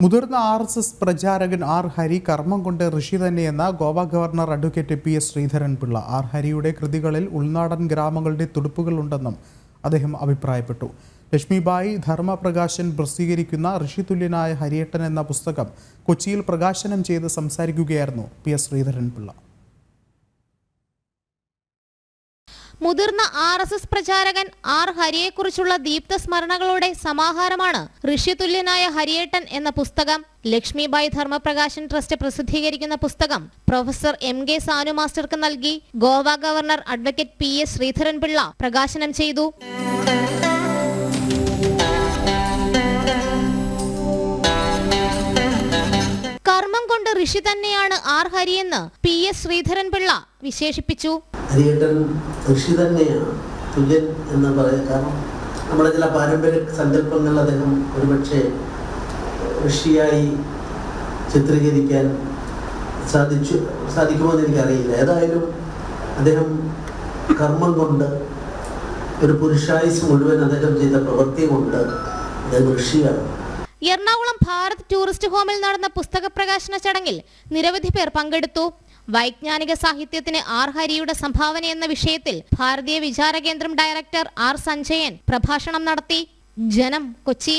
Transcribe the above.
മുതിർന്ന R S S പ്രചാരകൻ R Hari കർമ്മം കൊണ്ട് ഋഷി തന്നെയെന്ന Goa governor advocate P S Sreedharan Pillai. R ഹരിയുടെ കൃതികളിൽ ഉൾനാടൻ ഗ്രാമങ്ങളുടെ തുടുപ്പുകളുണ്ടെന്നും അദ്ദേഹം അഭിപ്രായപ്പെട്ടു. ലക്ഷ്മിബായി ധർമ്മപ്രകാശൻ പ്രസിദ്ധീകരിക്കുന്ന ഋഷിതുല്യനായ ഹരിയേട്ടൻ എന്ന പുസ്തകം കൊച്ചിയിൽ പ്രകാശനം ചെയ്ത് സംസാരിക്കുകയായിരുന്നു പി എസ് ശ്രീധരൻപിള്ള. മുതിർന്ന ആർ എസ് എസ് പ്രചാരകൻ ആർ ഹരിയെക്കുറിച്ചുള്ള ദീപ്ത സ്മരണകളുടെ സമാഹാരമാണ് ഋഷ്യതുല്യനായ ഹരിയേട്ടൻ എന്ന പുസ്തകം. ലക്ഷ്മിബായി ധർമ്മപ്രകാശൻ ട്രസ്റ്റ് പ്രസിദ്ധീകരിക്കുന്ന പുസ്തകം. പ്രൊഫസർ എം കെ സാനു മാസ്റ്റർക്ക് നൽകി. Goa governor advocate P S Sreedharan Pillai പ്രകാശനം ചെയ്തു. കർമ്മം കൊണ്ട് ഋഷി തന്നെയാണ് ആർ ഹരിയെന്ന് പി എസ് ശ്രീധരൻപിള്ള വിശേഷിപ്പിച്ചു. ഹരിയേട്ടൻ ഋഷി തന്നെയാണ് തുല്യൻ എന്ന് പറയാം. കാരണം നമ്മുടെ ചില പാരമ്പര്യ സങ്കല്പങ്ങൾ അദ്ദേഹം ഒരുപക്ഷെ ഋഷിയായി ചിത്രീകരിക്കാൻ സാധിച്ചു സാധിക്കുമോ എന്ന് എനിക്കറിയില്ല. ഏതായാലും അദ്ദേഹം കർമ്മം കൊണ്ട് ഒരു പുരുഷായുസ് മുഴുവൻ അദ്ദേഹം ചെയ്ത പ്രവൃത്തി കൊണ്ട് അദ്ദേഹം ഋഷിയാണ്. എറണാകുളം ഭാരത് ടൂറിസ്റ്റ് ഹോമിൽ നടന്ന പുസ്തക പ്രകാശന ചടങ്ങിൽ നിരവധി പേർ പങ്കെടുത്തു. വൈജ്ഞാനിക സാഹിത്യത്തിന് ആർ ഹരിയുടെ സംഭാവന എന്ന വിഷയത്തിൽ ഭാരതീയ വിചാര കേന്ദ്രം ഡയറക്ടർ ആർ സഞ്ജയൻ പ്രഭാഷണം നടത്തി. ജനം കൊച്ചി.